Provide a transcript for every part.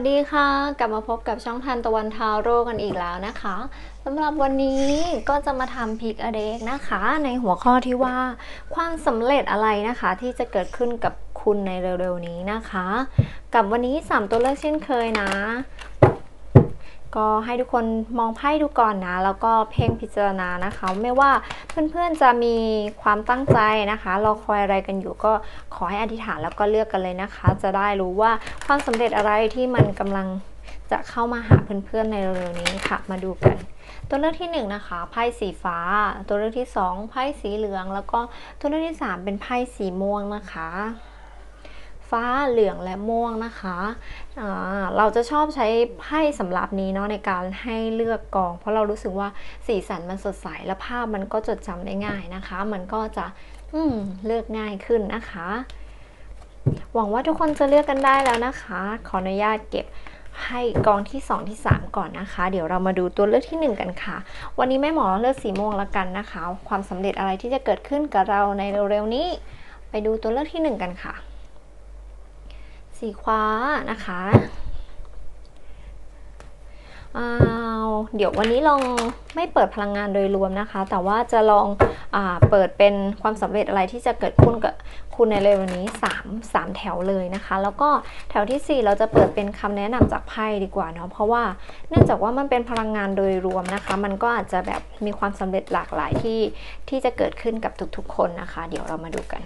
สดีค่ะ กลับมาพบกับช่องทันตะวันทาวโร่กันอีกแล้วนะคะสำหรับวันนี้ก็จะมาทำพิกอเด็กนะคะ ในหัวข้อที่ว่าความสำเร็จอะไรนะคะ ที่จะเกิดขึ้นกับคุณในเร็วๆนี้นะคะ กับวันนี้ 3 ตัวเลือกเช่นเคยนะ ก็ให้ทุกคนมองไพ่ดูก่อนนะ แล้วก็เพ่งพิจารณานะคะ ไม่ว่าเพื่อนๆจะมีความตั้งใจนะคะรอคอยอะไรกันอยู่ก็ขอให้อธิษฐานแล้วก็เลือกกันเลยนะคะ จะได้รู้ว่าความสำเร็จอะไรที่มันกำลังจะเข้ามาหาเพื่อนๆในเร็วๆนี้ค่ะ มาดูกัน ตัวเลือกที่1นนะคะไพ่สีฟ้า ตัวเลือกที่2ไพ่สีเหลือง แล้วก็ตัวเลือกที่ 3 เป็นไพ่สีม่วงนะคะ ฟ้าเหลืองและม่วงนะคะะเราจะชอบใช้ไพ่สำหรับนี้เนาะในการให้เลือกกอง เพราะเรารู้สึกว่าสีสันมันสดใสและภาพมันก็จดจำได้ง่ายนะคะ มันก็จะเลือกง่ายขึ้นนะคะ หวังว่าทุกคนจะเลือกกันได้แล้วนะคะ ขออนุญาตเก็บให้กองที่ 2 ที่ 3 ก่อนนะคะ เดี๋ยวเรามาดูตัวเลือกที่ 1 กันค่ะ วันนี้แม่หมอเลือกสีม่วงละกันนะคะ ความสำเร็จอะไรที่จะเกิดขึ้นกับเราในเร็วๆนี้ ไปดูตัวเลือกที่ 1 กันค่ะ สีคว้านะคะเดี๋ยววันนี้ลองไม่เปิดพลังงานโดยรวมนะคะ แต่ว่าจะลองอเปิดเป็นความสำเร็จอะไรที่จะเกิดขึ้นกับคุณในเร็ววันี้ 3 3 แถวเลยนะคะ แล้วก็แถวที่ 4 เราจะเปิดเป็นคำแนะนำจากไพ่ดีกว่าเนาะเพราะว่าเนื่องจากว่ามันเป็นพลังงานโดยรวมนะคะ มันก็อาจจะแบบมีความสำเร็จหลากหลายที่ที่จะเกิดขึ้นกับทุกๆ คนนะคะ เดี๋ยวเรามาดูกัน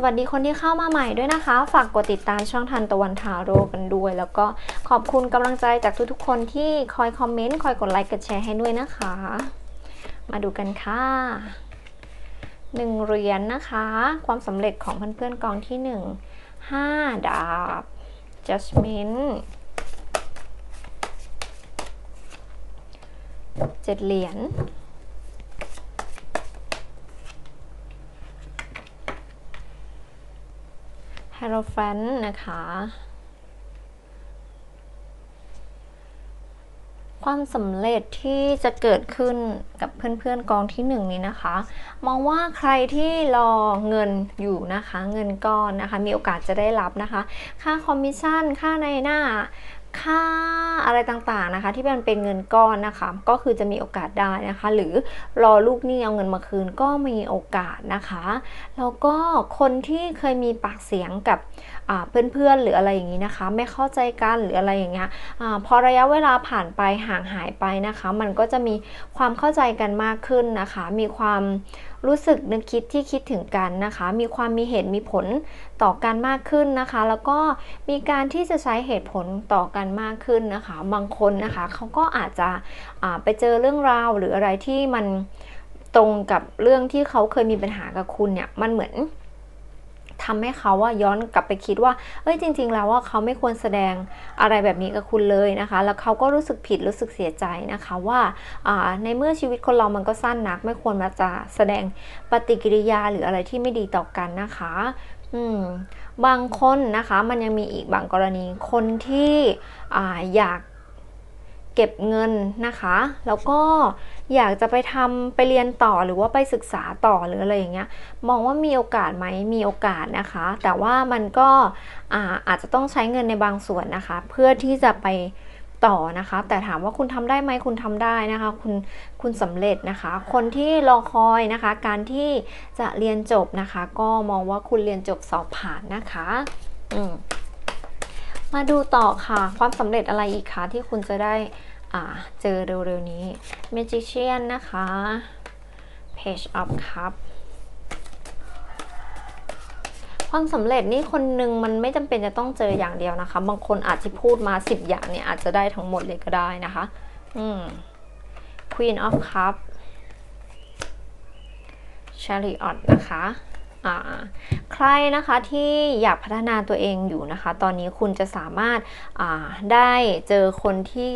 สวัสดีคนที่เข้ามาใหม่ด้วยนะคะ ฝากกดติดตามช่องทันตะวันทาโร่กันด้วย แล้วก็ขอบคุณกำลังใจจากทุกๆคนที่คอยคอมเมนต์คอยกดไลค์กดแชร์ให้ด้วยนะคะ มาดูกันค่ะหนึ่งเหรียญนนะคะ ความสำเร็จของเพื่อนๆกองที่หนึ่งห้าดาบ judgment เจ็ดเหรียญ ฮาโรแฟนนะคะ ความสำเร็จที่จะเกิดขึ้นกับเพื่อนๆกองที่หนึ่งนี้นะคะ มองว่าใครที่รอเงินอยู่นะคะ เงินก้อนนะคะ มีโอกาสจะได้รับนะคะ ค่าคอมมิชชั่น ค่าในหน้า ค่าอะไรต่างๆนะคะ ที่มันเป็นเงินก้อนนะคะ ก็คือจะมีโอกาสได้นะคะ หรือรอลูกหนี้เอาเงินมาคืนก็มีโอกาสนะคะแล้วก็คนที่เคยมีปากเสียงกับ เพื่อนๆหรืออะไรอย่างนี้นะคะ ไม่เข้าใจกันหรืออะไรอย่างเงี้ยอพอระยะเวลาผ่านไปห่างหายไปนะคะ มันก็จะมีความเข้าใจกันมากขึ้นนะคะ มีความรู้สึกนึกคิดที่คิดถึงกันนะคะ มีความมีเหตุมีผลต่อกันมากขึ้นนะคะ แล้วก็มีการที่จะใช้เหตุผลต่อกันมากขึ้นนะคะ บางคนนะคะเขาก็อาจจะไปเจอเรื่องราวหรืออะไรที่มันตรงกับเรื่องที่เขาเคยมีปัญหากับคุณเนี่ย มันเหมือน ทำให้เขาว่าย้อนกลับไปคิดว่า เอ้ยจริง ๆ แล้วว่าเขาไม่ควรแสดงอะไรแบบนี้กับคุณเลยนะคะ แล้วเขาก็รู้สึกผิดรู้สึกเสียใจนะคะว่าในเมื่อชีวิตคนเรามันก็สั้นนัก ไม่ควรมาจะแสดงปฏิกิริยาหรืออะไรที่ไม่ดีต่อกันนะคะบางคนนะคะมันยังมีอีกบางกรณีคนที่ออยากเก็บเงินนะคะ แล้วก็ อยากจะไปทำไปเรียนต่อหรือว่าไปศึกษาต่อหรืออะไรอย่างเงี้ยมองว่ามีโอกาสไหมมีโอกาสนะคะ แต่ว่ามันก็อาอาจจะต้องใช้เงินในบางส่วนนะคะ เพื่อที่จะไปต่อนะคะ แต่ถามว่าคุณทำได้ไหมคุณทำได้นะคะ คุณคุณสำเร็จนะคะ คนที่รอคอยนะคะ การที่จะเรียนจบนะคะ ก็มองว่าคุณเรียนจบสอบผ่านนะคะอืมมาดูต่อค่ะ ความสำเร็จอะไรอีกคะที่คุณจะได้ เจอเร็วๆนี้ Magician นะคะ Page of Cup ความสำเร็จนี่คนหนึ่งมันไม่จำเป็นจะต้องเจออย่างเดียวนะคะ บางคนอาจจะพูดมา 10 อย่างเนี่ยอาจจะได้ทั้งหมดเลยก็ได้นะคะ อืม Queen of Cup Chariot นะคะใครนะคะที่อยากพัฒนาตัวเองอยู่นะคะ ตอนนี้คุณจะสามารถได้เจอคนที่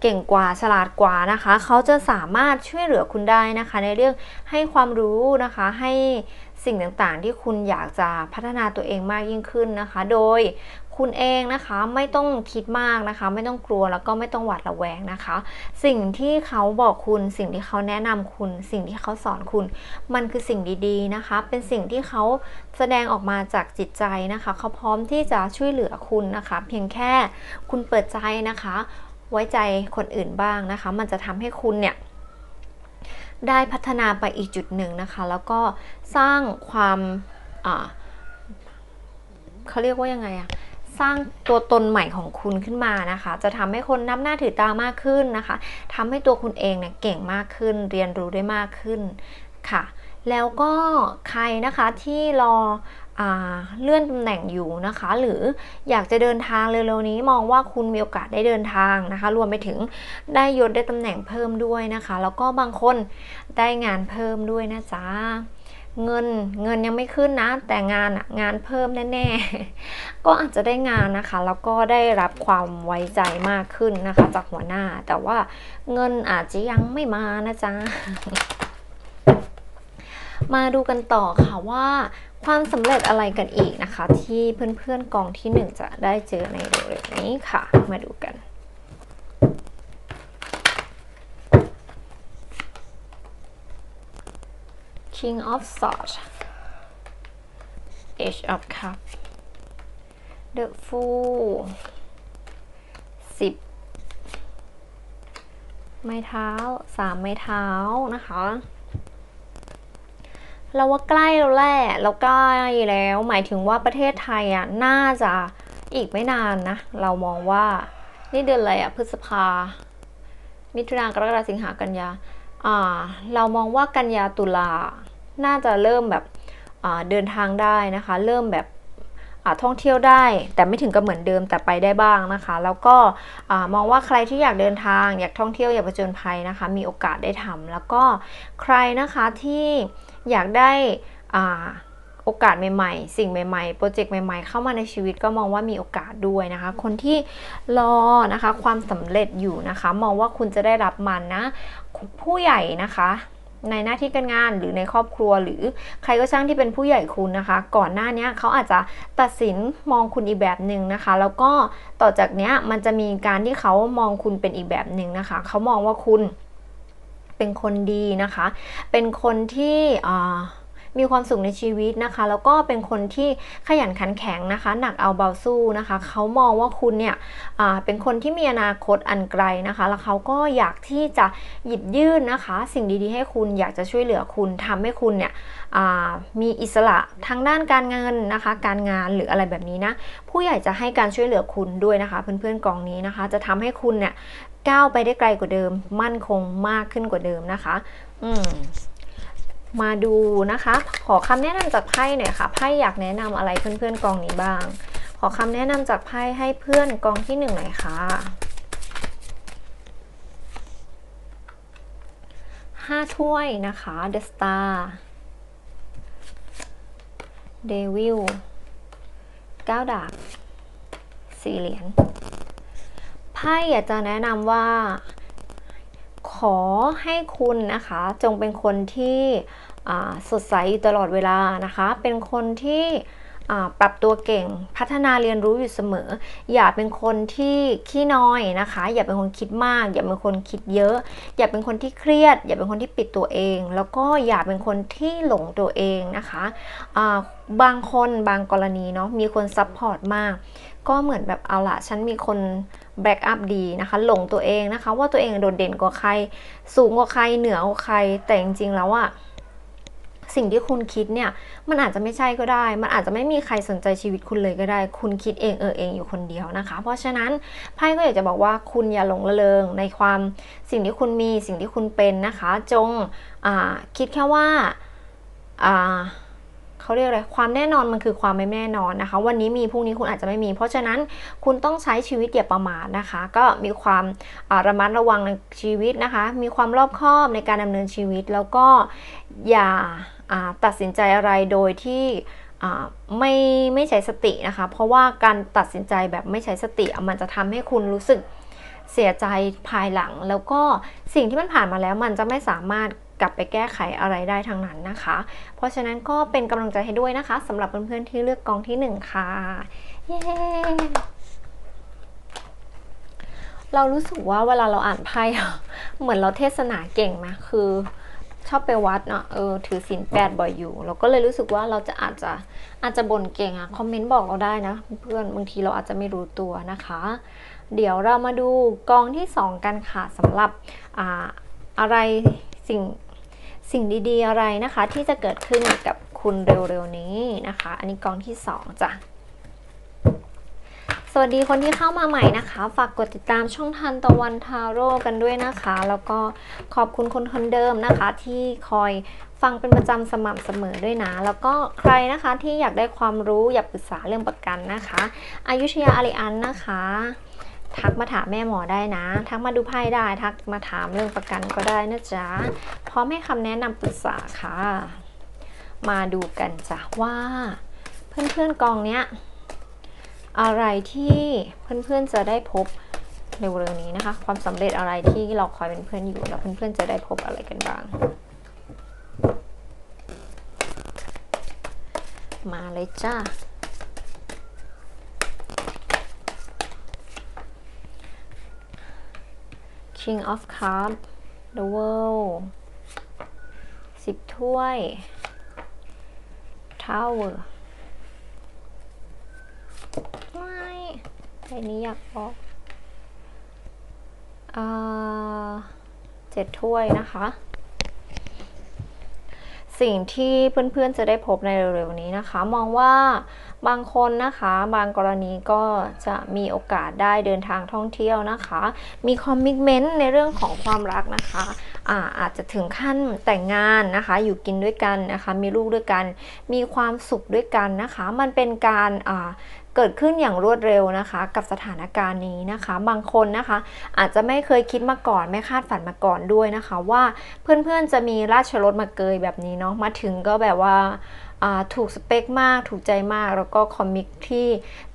เก่งกว่าฉลาดกว่านะคะ เขาจะสามารถช่วยเหลือคุณได้นะคะ ในเรื่องให้ความรู้นะคะให้สิ่งต่างๆ ที่คุณอยากจะพัฒนาตัวเองมากยิ่งขึ้นนะคะ โดยคุณเองนะคะไม่ต้องคิดมากนะคะ ไม่ต้องกลัวแล้วก็ไม่ต้องหวาดระแวงนะคะ สิ่งที่เขาบอกคุณสิ่งที่เขาแนะนำคุณ สิ่งที่เขาสอนคุณ มันคือสิ่งดีๆนะคะ เป็นสิ่งที่เขาแสดงออกมาจากจิตใจนะคะ เขาพร้อมที่จะช่วยเหลือคุณนะคะ เพียงแค่คุณเปิดใจนะคะ ไว้ใจคนอื่นบ้างนะคะ มันจะทำให้คุณเนี่ยได้พัฒนาไปอีกจุดหนึ่งนะคะ แล้วก็สร้างความเขาเรียกว่ายังไงอะสร้างตัวตนใหม่ของคุณขึ้นมานะคะ จะทำให้คนนับหน้าถือตามากขึ้นนะคะทำให้ตัวคุณเองเนี่ยเก่งมากขึ้น เรียนรู้ได้มากขึ้นค่ะ แล้วก็ใครนะคะที่รอ เลื่อนตำแหน่งอยู่นะคะ หรืออยากจะเดินทางเร็วๆนี้มองว่าคุณมีโอกาสได้เดินทางนะคะ รวมไปถึงได้ยศได้ตำแหน่งเพิ่มด้วยนะคะ แล้วก็บางคนได้งานเพิ่มด้วยนะจ๊ะเงินเงินยังไม่ขึ้นนะ แต่งานงานเพิ่มแน่ๆ ก็อาจจะได้งานนะคะ แล้วก็ได้รับความไว้ใจมากขึ้นนะคะ จากหัวหน้า แต่ว่าเงินอาจจะยังไม่มานะจ๊ะมาดูกันต่อค่ะว่า ความสำเร็จอะไรกันอีกนะคะ ที่เพื่อนๆกองที่ 1 จะได้เจอในเร็วๆนี้ค่ะ มาดูกัน King of Swords Age of Cup The Fool 10 ไม้เท้า 3 ไม้เท้านะคะ เราว่าใกล้แล้วแหละเราใกล้แล้ว หมายถึงว่าประเทศไทยอะน่าจะอีกไม่นานนะ เรามองว่านี่เดือนอะไรอะพฤษภา มิถุนากรกฎาสิงหากันยาอ่า เรามองว่ากันยาตุลา น่าจะเริ่มแบบเดินทางได้นะคะ เริ่มแบบท่องเที่ยวได้ แต่ไม่ถึงกับเหมือนเดิมแต่ไปได้บ้างนะคะ แล้วก็มองว่าใครที่อยากเดินทาง อยากท่องเที่ยวอยากไปจนภัยนะคะ มีโอกาสได้ทำแล้วก็ใครนะคะที่ อยากได้โอกาสใหม่ๆ สิ่งใหม่ๆ โปรเจกต์ใหม่ ๆ เข้ามาในชีวิตก็มองว่ามีโอกาสด้วยนะคะ คนที่รอนะคะความสำเร็จอยู่นะคะ มองว่าคุณจะได้รับมันนะ ผู้ใหญ่นะคะในหน้าที่การงานหรือในครอบครัวหรือใครก็ช่างที่เป็นผู้ใหญ่คุณนะคะ ก่อนหน้านี้เขาอาจจะตัดสินมองคุณอีกแบบหนึ่งนะคะ แล้วก็ต่อจากนี้มันจะมีการที่เขามองคุณเป็นอีกแบบหนึ่งนะคะ เขามองว่าคุณ เป็นคนดีนะคะ เป็นคนที่ มีความสุขในชีวิตนะคะ แล้วก็เป็นคนที่ขยันขันแข็งนะคะ หนักเอาเบาสู้นะคะ เขามองว่าคุณเนี่ยเป็นคนที่มีอนาคตอันไกลนะคะ แล้วเขาก็อยากที่จะหยิบยื่นนะคะ สิ่งดีๆ ให้คุณอยากจะช่วยเหลือคุณทำให้คุณเนี่ยมีอิสระทางด้านการเงินนะคะ การงานหรืออะไรแบบนี้นะ ผู้ใหญ่จะให้การช่วยเหลือคุณด้วยนะคะ เพื่อนๆกองนี้นะคะ จะทำให้คุณเนี่ยก้าวไปได้ไกลกว่าเดิม มั่นคงมากขึ้นกว่าเดิมนะคะ อืม มาดูนะคะ ขอคำแนะนำจากไพ่หน่อยค่ะ ไพ่อยากแนะนำอะไรเพื่อนๆกองนี้บ้าง ขอคำแนะนำจากไพ่ให้เพื่อนกองที่หนึ่งหน่อยค่ะห้าถ้วยนะคะ The Star Devil เก้าดาบสี่เหรียญไพ่อยากจะแนะนำว่า ขอให้คุณนะคะจงเป็นคนที่สดใสอยู่ตลอดเวลานะคะ เป็นคนที่ปรับตัวเก่งพัฒนาเรียนรู้อยู่เสมอ อย่าเป็นคนที่ขี้น้อยนะคะ อย่าเป็นคนคิดมาก อย่าเป็นคนคิดเยอะ อย่าเป็นคนที่เครียด อย่าเป็นคนที่ปิดตัวเอง แล้วก็อย่าเป็นคนที่หลงตัวเองนะคะะบางคนบางกรณีเนาะมีคนซับพอร์ตมาก ก็เหมือนแบบเอาละฉันมีคน แบ็กอัพดีนะคะ หลงตัวเองนะคะ ว่าตัวเองโดดเด่นกว่าใคร สูงกว่าใครเหนือกว่าใคร แต่จริงๆแล้วอะสิ่งที่คุณคิดเนี่ยมันอาจจะไม่ใช่ก็ได้ มันอาจจะไม่มีใครสนใจชีวิตคุณเลยก็ได้ คุณคิดเองเออเองอยู่คนเดียวนะคะ เพราะฉะนั้นไพ่ก็อยากจะบอกว่าคุณอย่าหลงระเริงในความสิ่งที่คุณมีสิ่งที่คุณเป็นนะคะ จงคิดแค่ว่า เขาเรียกอะไรความแน่นอนมันคือความไม่แน่นอนนะคะ วันนี้มีพรุ่งนี้คุณอาจจะไม่มี เพราะฉะนั้นคุณต้องใช้ชีวิตอย่าประมาทนะคะ ก็มีความระมัดระวังในชีวิตนะคะ มีความรอบคอบในการดำเนินชีวิต แล้วก็อย่าตัดสินใจอะไรโดยที่ไม่ไม่ใช้สตินะคะ เพราะว่าการตัดสินใจแบบไม่ใช้สติมันจะทำให้คุณรู้สึกเสียใจภายหลัง แล้วก็สิ่งที่มันผ่านมาแล้วมันจะไม่สามารถ กลับไปแก้ไขอะไรได้ทั้งนั้นนะคะ เพราะฉะนั้นก็เป็นกำลังใจให้ด้วยนะคะสำหรับเพื่อนๆที่เลือกกองที่ 1 ค่ะ เย้ เรารู้สึกว่าเวลาเราอ่านไพ่เหมือนเราเทศนาเก่งไหมคือชอบไปวัดเนาะเออถือศีลแปดบ่อยอยู่ เราก็เลยรู้สึกว่าเราจะอาจจะอาจจะบ่นเก่งอะคอมเมนต์บอกเราได้นะ เพื่อนบางทีเราอาจจะไม่รู้ตัวนะคะ เดี๋ยวเรามาดูกองที่สองกันค่ะสำหรับอ่าอะไรสิ่ง สิ่งดีๆอะไรนะคะ ที่จะเกิดขึ้นกับคุณเร็วๆนี้นะคะ อันนี้กองที่สองจ้ะสวัสดีคนที่เข้ามาใหม่นะคะ ฝากกดติดตามช่องทันตะวันทาโร่กันด้วยนะคะ แล้วก็ขอบคุณคนคนเดิมนะคะ ที่คอยฟังเป็นประจำสม่ำเสมอด้วยนะ แล้วก็ใครนะคะที่อยากได้ความรู้อยากปรึกษาเรื่องประกันนะคะอายุชยาอาริอันนะคะ ทักมาถามแม่หมอได้นะ ทักมาดูไพ่ได้ ทักมาถามเรื่องประกันก็ได้นะจ๊ะ พร้อมให้คำแนะนำปรึกษาค่ะ มาดูกันจ้ะว่า เพื่อนๆกองเนี้ยอะไรที่เพื่อนๆจะได้พบในเร็วๆนี้นะคะ ความสำเร็จอะไรที่เราคอยเป็นเพื่อนอยู่แล้วเพื่อนๆจะได้พบอะไรกันบ้าง มาเลยจ้า King of Cup The World สิบถ้วย Tower ไม่ใบนี้อยากบอกอ่าเจ็ดถ้วยนะคะ สิ่งที่เพื่อนๆจะได้พบในเร็วๆนี้นะคะ มองว่าบางคนนะคะ บางกรณีก็จะมีโอกาสได้เดินทางท่องเที่ยวนะคะ มีคอมมิชเมนต์ในเรื่องของความรักนะคะอาอาจจะถึงขั้นแต่งงานนะคะ อยู่กินด้วยกันนะคะ มีลูกด้วยกัน มีความสุขด้วยกันนะคะ มันเป็นการ เกิดขึ้นอย่างรวดเร็วนะคะ กับสถานการณ์นี้นะคะ บางคนนะคะ อาจจะไม่เคยคิดมาก่อนไม่คาดฝันมาก่อนด้วยนะคะ ว่าเพื่อนๆจะมีราชรถมาเกยแบบนี้เนาะมาถึงก็แบบว่าถูกสเปคมากถูกใจมากแล้วก็คอมมิกที่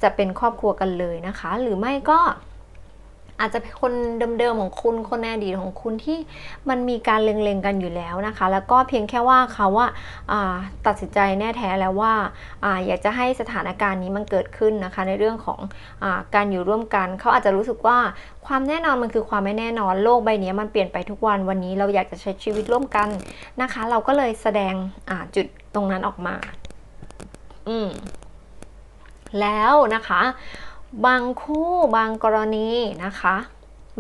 จะเป็นครอบครัวกันเลยนะคะ หรือไม่ก็ อาจจะเป็นคนเดิมๆของคุณคนในอดีตของคุณที่มันมีการเล็งๆกันอยู่แล้วนะคะ แล้วก็เพียงแค่ว่าเขาว่าตัดสินใจแน่แท้แล้วว่าอาอยากจะให้สถานการณ์นี้มันเกิดขึ้นนะคะ ในเรื่องของอาการอยู่ร่วมกัน เขาอาจจะรู้สึกว่าความแน่นอนมันคือความไม่แน่นอนโลกใบนี้มันเปลี่ยนไปทุกวันวันนี้เราอยากจะใช้ชีวิตร่วมกันนะคะ เราก็เลยแสดงจุดตรงนั้นออกมา อืมแล้วนะคะ บางคู่บางกรณีนะคะ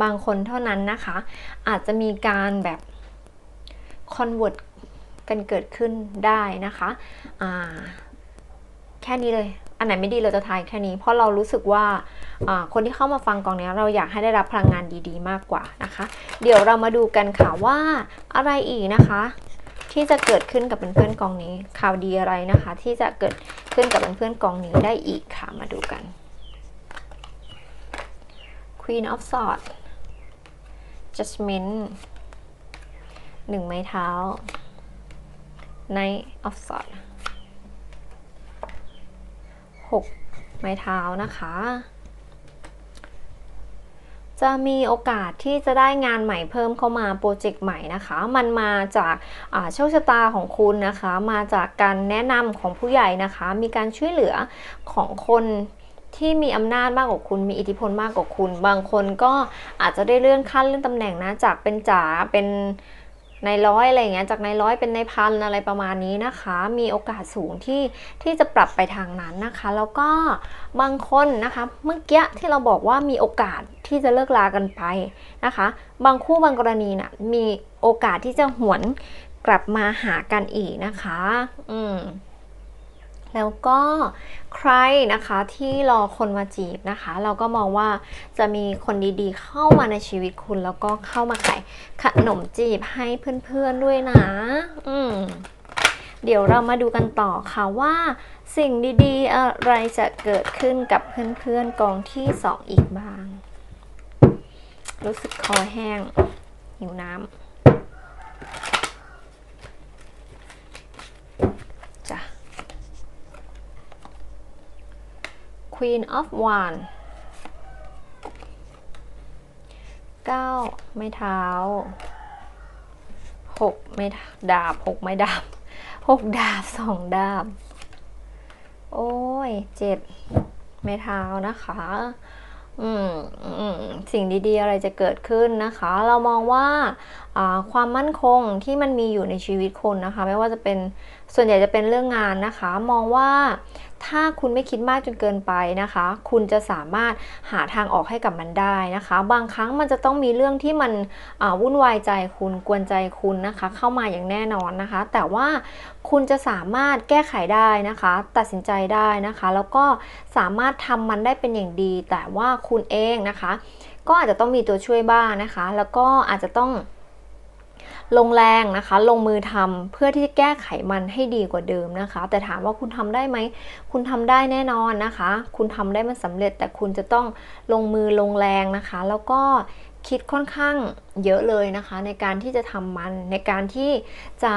บางคนเท่านั้นนะคะ อาจจะมีการแบบคอนเวิร์ตกันเกิดขึ้นได้นะคะอ่าแค่นี้เลย อันไหนไม่ดีเราจะทายแค่นี้ เพราะเรารู้สึกว่าคนที่เข้ามาฟังกองนี้เราอยากให้ได้รับพลังงานดีๆ มากกว่านะคะ เดี๋ยวเรามาดูกันค่ะว่าอะไรอีกนะคะ ที่จะเกิดขึ้นกับเพื่อนๆกองนี้ข่าวดีอะไรนะคะ ที่จะเกิดขึ้นกับเพื่อนๆกองนี้ได้อีกค่ะมาดูกัน Queen of Swords Judgment หนึ่งไม้เท้า Knight of Swords หกไม้เท้านะคะ จะมีโอกาสที่จะได้งานใหม่เพิ่มเข้ามาโปรเจกต์ใหม่นะคะ มันมาจากโชคชะตาของคุณนะคะ มาจากการแนะนำของผู้ใหญ่นะคะ มีการช่วยเหลือของคน ที่มีอำนาจมากกว่าคุณ มีอิทธิพลมากกว่าคุณ บางคนก็อาจจะได้เลื่อนขั้นเลื่อนตำแหน่งนะ จากเป็นจ๋าเป็นนายร้อยอะไรอย่างเงี้ย จากนายร้อยเป็นนายพันอะไรประมาณนี้นะคะ มีโอกาสสูงที่ที่จะปรับไปทางนั้นนะคะ แล้วก็บางคนนะคะเมื่อกี้ที่เราบอกว่ามีโอกาสที่จะเลิกลากันไปนะคะ บางคู่บางกรณีนะ่ะมีโอกาสที่จะหวนกลับมาหากันอีกนะคะ อืม แล้วก็ใครนะคะที่รอคนมาจีบนะคะ เราก็มองว่าจะมีคนดีๆ เข้ามาในชีวิตคุณ แล้วก็เข้ามาขายขนมจีบให้เพื่อนๆด้วยนะ อืมเดี๋ยวเรามาดูกันต่อค่ะว่าสิ่งดีๆ อะไรจะเกิดขึ้นกับเพื่อนๆกองที่สองอีกบ้าง รู้สึกคอแห้ง หิวน้ำจ้ะ Queen of Wands เก้าไม้เท้าหกไม้ดาบหกไม้ดาบหกดาบสองดาบ โอ้ยเจ็ดไม้เท้านะคะ อืมอืมสิ่งดีๆ อะไรจะเกิดขึ้นนะคะ เรามองว่าความมั่นคงที่มันมีอยู่ในชีวิตคนนะคะ ไม่ว่าจะเป็นส่วนใหญ่จะเป็นเรื่องงานนะคะ มองว่าถ้าคุณไม่คิดมากจนเกินไปนะคะ คุณจะสามารถหาทางออกให้กับมันได้นะคะ บางครั้งมันจะต้องมีเรื่องที่มันวุ่นวายใจคุณกวนใจคุณนะคะ เข้ามาอย่างแน่นอนนะคะ แต่ว่าคุณจะสามารถแก้ไขได้นะคะ ตัดสินใจได้นะคะ แล้วก็สามารถทำมันได้เป็นอย่างดี แต่ว่าคุณเองนะคะ ก็อาจจะต้องมีตัวช่วยบ้างนะคะ แล้วก็อาจจะต้อง ลงแรงนะคะ ลงมือทำเพื่อที่จะแก้ไขมันให้ดีกว่าเดิมนะคะ แต่ถามว่าคุณทำได้ไหม คุณทำได้แน่นอนนะคะ คุณทำได้มันสำเร็จ แต่คุณจะต้องลงมือลงแรงนะคะ แล้วก็คิดค่อนข้างเยอะเลยนะคะ ในการที่จะทำมันในการที่จะ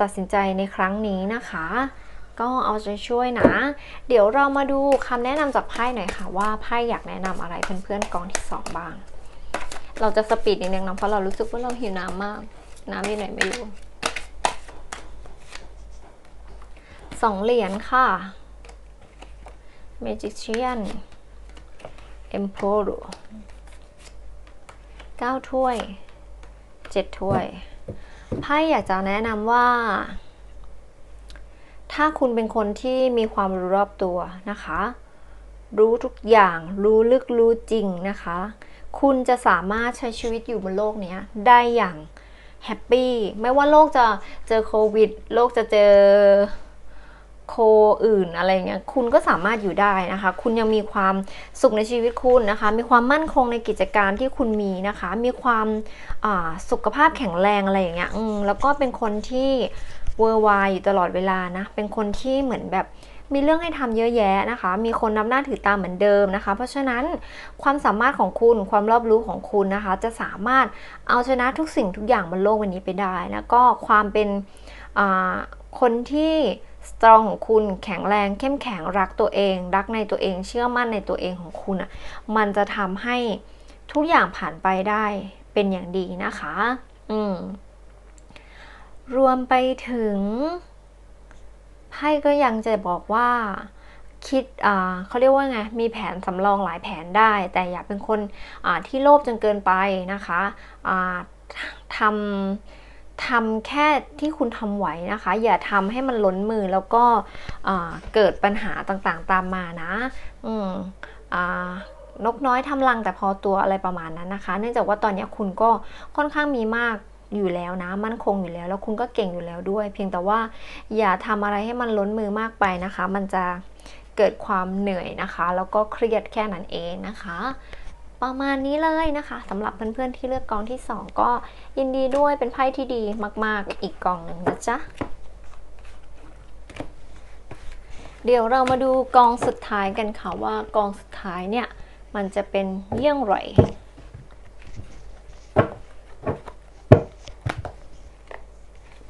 ตัดสินใจในครั้งนี้นะคะ ก็เอาใจช่วยนะ เดี๋ยวเรามาดูคำแนะนำจากไพ่หน่อยค่ะ ว่าไพ่อยากแนะนำอะไรเพื่อนๆกองที่2บ้าง เราจะสปีดนิดนึงนะเพราะเรารู้สึกว่าเราหิวน้ำมาก น้ำอยู่ไหนไม่รู้สองเหรียญค่ะ Magician Emperor เก้าถ้วยเจ็ดถ้วย ไพ่อยากจะแนะนำว่า ถ้าคุณเป็นคนที่มีความรู้รอบตัวนะคะ รู้ทุกอย่าง รู้ลึกรู้จริงนะคะ คุณจะสามารถใช้ชีวิตอยู่บนโลกนี้ได้อย่าง แฮปปี้ไม่ว่าโลกจะเจอโควิด โลกจะเจอโคอื่นอะไรเงี้ยคุณก็สามารถอยู่ได้นะคะ คุณยังมีความสุขในชีวิตคุณนะคะ มีความมั่นคงในกิจการที่คุณมีนะคะ มีความสุขภาพแข็งแรงอะไรอย่างเงี้ยแล้วก็เป็นคนที่เวอร์วายอยู่ตลอดเวลานะ เป็นคนที่เหมือนแบบ มีเรื่องให้ทำเยอะแยะนะคะ มีคนนับหน้าถือตาเหมือนเดิมนะคะ เพราะฉะนั้นความสามารถของคุณความรอบรู้ของคุณนะคะ จะสามารถเอาชนะทุกสิ่งทุกอย่างบนโลกวันนี้ไปได้ แล้วก็ความเป็นคนที่สตรองของคุณแข็งแรงเข้มแข็งรักตัวเอง รักในตัวเองเชื่อมั่นในตัวเองของคุณอะมันจะทำให้ทุกอย่างผ่านไปได้เป็นอย่างดีนะคะ อืมรวมไปถึง ไพ่ก็ยังจะบอกว่าคิดเขาเรียกว่าไง มีแผนสำรองหลายแผนได้ แต่อย่าเป็นคนที่โลภจนเกินไปนะคะทำทำแค่ที่คุณทำไหวนะคะ อย่าทำให้มันล้นมือแล้วก็เกิดปัญหาต่างๆตามมานะอืมนกน้อยทำรังแต่พอตัวอะไรประมาณนั้นนะคะ เนื่องจากว่าตอนนี้คุณก็ค่อนข้างมีมาก อยู่แล้วนะ มั่นคงอยู่แล้ว แล้วคุณก็เก่งอยู่แล้วด้วย เพียงแต่ว่าอย่าทำอะไรให้มันล้นมือมากไปนะคะ มันจะเกิดความเหนื่อยนะคะ แล้วก็เครียดแค่นั้นเองนะคะประมาณนี้เลยนะคะสำหรับเพื่อนๆที่เลือกกองที่ 2 ก็ยินดีด้วยเป็นไพ่ที่ดีมาก ๆ อีกกองหนึ่งนะจ๊ะ เดี๋ยวเรามาดูกองสุดท้ายกันค่ะว่ากองสุดท้ายเนี่ย มันจะเป็นเยี่ยงไร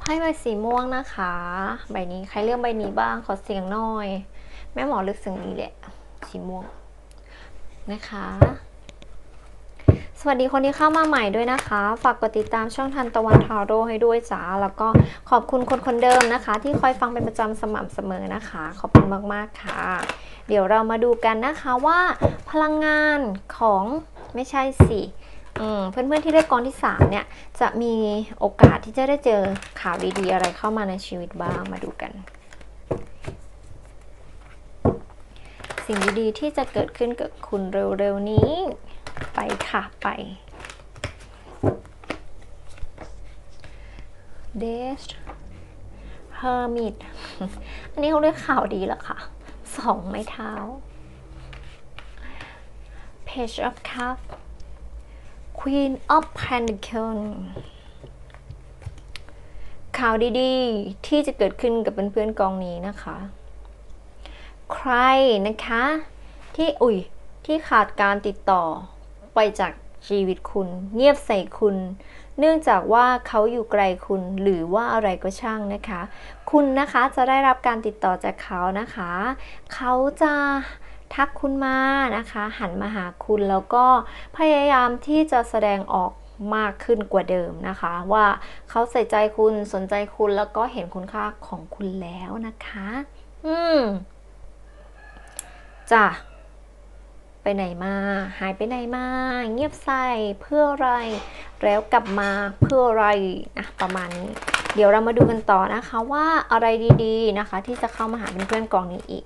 ไพ่ใบสีม่วงนะคะ ใบนี้ใครเลือกใบนี้บ้างขอเสียงหน่อย แม่หมอเลือกสีนี้แหละ สีม่วงนะคะ สวัสดีคนที่เข้ามาใหม่ด้วยนะคะ ฝากกดติดตามช่องทันตะวันทาโร่ให้ด้วยจ้า แล้วก็ขอบคุณคนคนเดิมนะคะ ที่คอยฟังเป็นประจำสม่ำเสมอนะคะ ขอบคุณมากๆค่ะ เดี๋ยวเรามาดูกันนะคะว่า พลังงานของไม่ใช่สิ เพื่อนๆที่ได้กองที่3เนี่ยจะมีโอกาสที่จะได้เจอข่าวดีๆอะไรเข้ามาในชีวิตบ้างมาดูกัน สิ่งดีๆที่จะเกิดขึ้นกับคุณเร็วๆนี้ ไปค่ะไปเดชเฮอร์มิตอันนี้เขาเรียกข่าวดีหรอคะสองไม้เท้า Page of Cups Queen of Pentacles ข่าวดีๆ ที่จะเกิดขึ้นกับเพื่อนๆกองนี้นะคะ ใครนะคะ ที่อุ้ยที่ขาดการติดต่อไปจากชีวิตคุณ เงียบใส่คุณ เนื่องจากว่าเขาอยู่ไกลคุณหรือว่าอะไรก็ช่างนะคะ คุณนะคะจะได้รับการติดต่อจากเขานะคะ เขาจะ ทักคุณมานะคะ หันมาหาคุณแล้วก็พยายามที่จะแสดงออกมากขึ้นกว่าเดิมนะคะ ว่าเขาใส่ใจคุณสนใจคุณแล้วก็เห็นคุณค่าของคุณแล้วนะคะ อืมจ้ะไปไหนมา หายไปไหนมา เงียบใส่เพื่ออะไร แล้วกลับมาเพื่ออะไรนะประมาณนี้ เดี๋ยวเรามาดูกันต่อนะคะว่าอะไรดีๆนะคะ ที่จะเข้ามาหาเพื่อนๆกองนี้อีก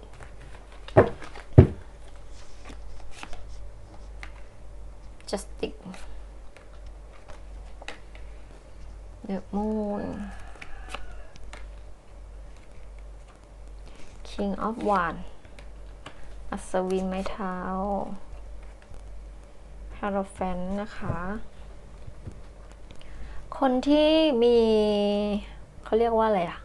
Justic The Moon King of Wands อัศวินไม้เท้าฮาโรแฟนนะคะ คนที่มีเขาเรียกว่าอะไรอะ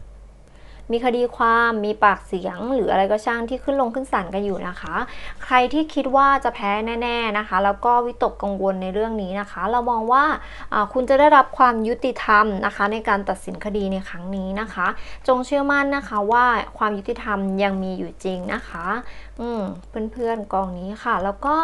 มีคดีความมีปากเสียงหรืออะไรก็ช่างที่ขึ้นลงขึ้นศาลกันอยู่นะคะ รที่คิดว่าจะแพ้แน่ๆนะคะ แล้วก็วิตกกังวลในเรื่องนี้นะคะ เรามองว่าคุณจะได้รับความยุติธรรมนะคะ ในการตัดสินคดีในครั้งนี้นะคะ จงเชื่อมั่นนะคะว่าความยุติธรรมยังมีอยู่จริงนะคะเพื่อนๆกองนี้ค่ะ แล้วก็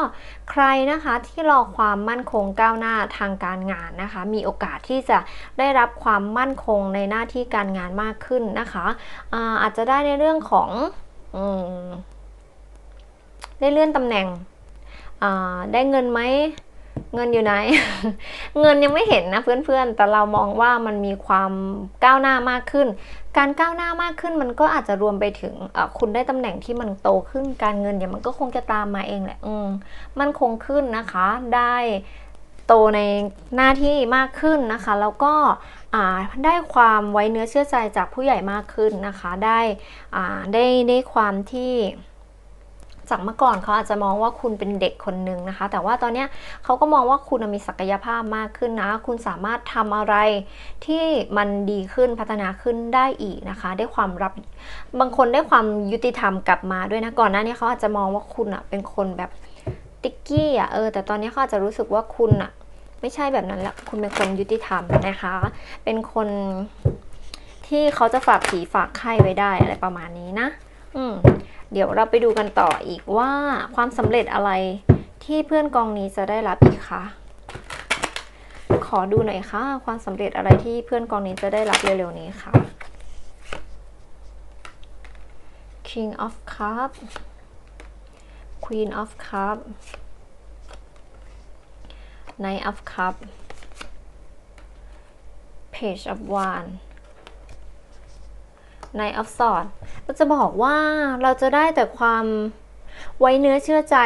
ใครนะคะที่รอความมั่นคงก้าวหน้าทางการงานนะคะ มีโอกาสที่จะได้รับความมั่นคงในหน้าที่การงานมากขึ้นนะคะอาอาจจะได้ในเรื่องของ ได้เลื่อนตำแหน่ง ได้เงินไหม เงินอยู่ไหน เงินยังไม่เห็นนะเพื่อนๆ แต่เรามองว่ามันมีความก้าวหน้ามากขึ้น การก้าวหน้ามากขึ้นมันก็อาจจะรวมไปถึงคุณได้ตำแหน่งที่มันโตขึ้น การเงินเนี่ยมันก็คงจะตามมาเองแหละอืมมันคงขึ้นนะคะ ได้โตในหน้าที่มากขึ้นนะคะ แล้วก็ได้ความไว้เนื้อเชื่อใจจากผู้ใหญ่มากขึ้นนะคะ ได้ได้ได้ความที่ จากเมื่อก่อนเขาอาจจะมองว่าคุณเป็นเด็กคนหนึ่งนะคะ แต่ว่าตอนนี้เขาก็มองว่าคุณมีศักยภาพมากขึ้นนะ คุณสามารถทำอะไรที่มันดีขึ้นพัฒนาขึ้นได้อีกนะคะ ได้ความรับบางคนได้ความยุติธรรมกลับมาด้วยนะก่อนหน้านี้เขาอาจจะมองว่าคุณอะเป็นคนแบบติ๊กกี้อะเออแต่ตอนนี้เขาอาจจะรู้สึกว่าคุณอะไม่ใช่แบบนั้นแล้วคุณเป็นคนยุติธรรมนะคะ เป็นคนที่เขาจะฝากผีฝากไข่ไว้ได้อะไรประมาณนี้นะ อืม เดี๋ยวเราไปดูกันต่ออีกว่าความสำเร็จอะไรที่เพื่อนกองนี้จะได้รับอีกคะขอดูหน่อยค่ะ ความสำเร็จอะไรที่เพื่อนกองนี้จะได้รับเร็วๆนี้ค่ะ King of Cup Queen of Cup Knight of Cup Page of Wands ในอัฟสอดเราจะบอกว่าเราจะได้แต่ความไว้เนื้อเชื่อใจ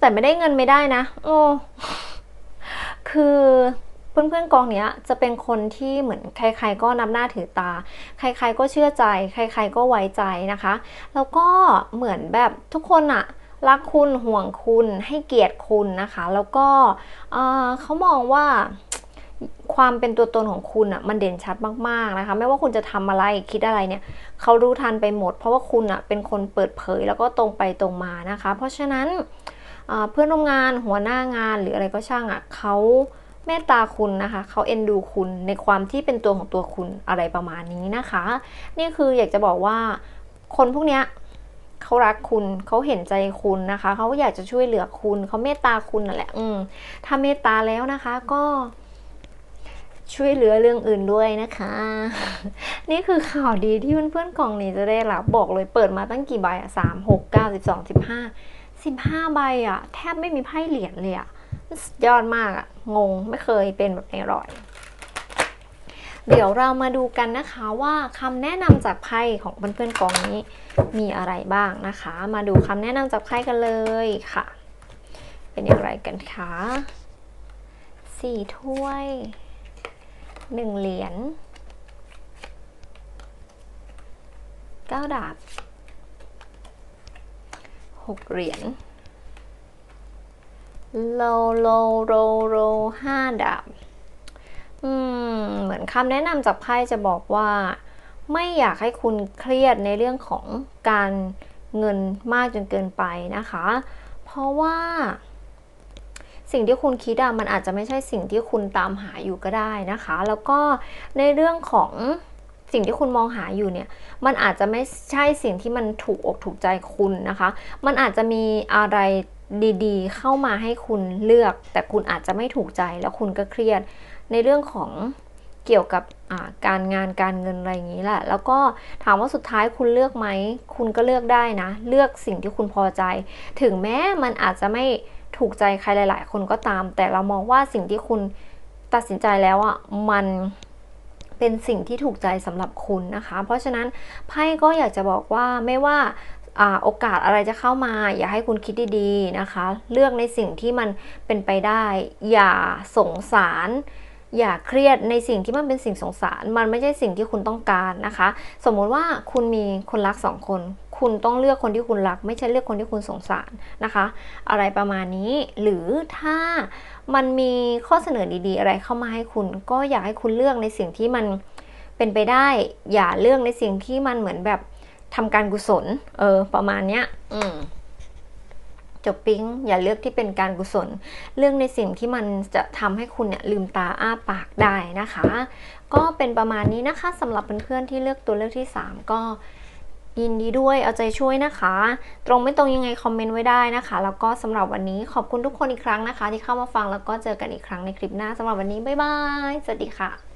แต่ไม่ได้เงินไม่ได้นะ โอ้คือเพื่อนๆกองเนี้ยจะเป็นคนที่เหมือนใคร ๆ ก็นับหน้าถือตา ใคร ๆ ก็เชื่อใจ ใคร ๆ ก็ไว้ใจนะคะ แล้วก็เหมือนแบบทุกคนอะรักคุณห่วงคุณให้เกียรติคุณนะคะ แล้วก็เขามองว่า ความเป็นตัวตนของคุณอะ่ะมันเด่นชัดมากๆนะคะ ไม่ว่าคุณจะทำอะไรคิดอะไรเนี่ยเขารู้ทันไปหมด เพราะว่าคุณอะ่ะเป็นคนเปิดเผยแล้วก็ตรงไปตรงมานะคะ เพราะฉะนั้นเพื่อนร่วมงานหัวหน้างานหรืออะไรก็ช่างอะ่ะเขาเมตตาคุณนะคะเขาเอ็นดูคุณในความที่เป็นตัวของตัวคุณอะไรประมาณนี้นะคะ นี่คืออยากจะบอกว่าคนพวกเนี้ยเขารักคุณเขาเห็นใจคุณนะคะเขาอยากจะช่วยเหลือคุณเขาเมตตาคุณนั่นแหละ อืมถ้าเมตตาแล้วนะคะ ก็ ช่วยเหลือเรื่องอื่นด้วยนะคะ นี่คือข่าวดีที่เพื่อนๆกล่องนี้จะได้รับบอกเลยเปิดมาตั้งกี่ใบอะสามหกเก้าสิบสองสิบห้าสิบห้าใบอะแทบไม่มีไพ่เหรียญเลยอะยอดมากอะงงไม่เคยเป็นแบบนี้ร่อย เดี๋ยวเรามาดูกันนะคะว่าคำแนะนำจากไพ่ของเพื่อนๆกองนี้มีอะไรบ้างนะคะ มาดูคำแนะนำจากไพ่กันเลยค่ะ เป็นอย่างไรกันคะสี่ถ้วย หนึ่งเหรียญเก้าดาบหกเหรียญโลโลโรโรห้าดาบอืมเหมือนคำแนะนำจากไพ่จะบอกว่า ไม่อยากให้คุณเครียดในเรื่องของการเงินมากจนเกินไปนะคะ เพราะว่า สิ่งที่คุณคิดอะมันอาจจะไม่ใช่สิ่งที่คุณตามหาอยู่ก็ได้นะคะ แล้วก็ในเรื่องของสิ่งที่คุณมองหาอยู่เนี่ย มันอาจจะไม่ใช่สิ่งที่มันถูกอกถูกใจคุณนะคะ มันอาจจะมีอะไรดีๆ เข้ามาให้คุณเลือก แต่คุณอาจจะไม่ถูกใจแล้วคุณก็เครียด ในเรื่องของเกี่ยวกับการงานการเงินอะไรอย่างนี้แหละ แล้วก็ถามว่าสุดท้ายคุณเลือกไหม คุณก็เลือกได้นะ เลือกสิ่งที่คุณพอใจ ถึงแม้มันอาจจะไม่ ถูกใจใครหลาย ๆ คนก็ตาม แต่เรามองว่าสิ่งที่คุณตัดสินใจแล้วอะมันเป็นสิ่งที่ถูกใจสำหรับคุณนะคะ เพราะฉะนั้นไพ่ก็อยากจะบอกว่าไม่ว่าอ่าโอกาสอะไรจะเข้ามา อย่าให้คุณคิดดีๆนะคะ เลือกในสิ่งที่มันเป็นไปได้ อย่าสงสาร อย่าเครียดในสิ่งที่มันเป็นสิ่งสงสาร มันไม่ใช่สิ่งที่คุณต้องการนะคะ สมมุติว่าคุณมีคนรักสองคน คุณต้องเลือกคนที่คุณรัก ไม่ใช่เลือกคนที่คุณสงสารนะคะ อะไรประมาณนี้หรือถ้ามันมีข้อเสนอดีๆ อะไรเข้ามาให้คุณ ก็อยากให้คุณเลือกในสิ่งที่มันเป็นไปได้ อย่าเลือกในสิ่งที่มันเหมือนแบบทำการกุศลเออประมาณเนี้ยอืมจบปิ๊งอย่าเลือกที่เป็นการกุศลเรื่องในสิ่งที่มันจะทำให้คุณเนี่ยลืมตาอ้าปากได้นะคะ ก็เป็นประมาณนี้นะคะสำหรับเพื่อนๆที่เลือกตัวเลือกที่ 3 ก็ ยินดีด้วยเอาใจช่วยนะคะ ตรงไม่ตรงยังไงคอมเมนต์ไว้ได้นะคะ แล้วก็สำหรับวันนี้ขอบคุณทุกคนอีกครั้งนะคะ ที่เข้ามาฟังแล้วก็เจอกันอีกครั้งในคลิปหน้าสำหรับวันนี้บ๊ายบายสวัสดีค่ะ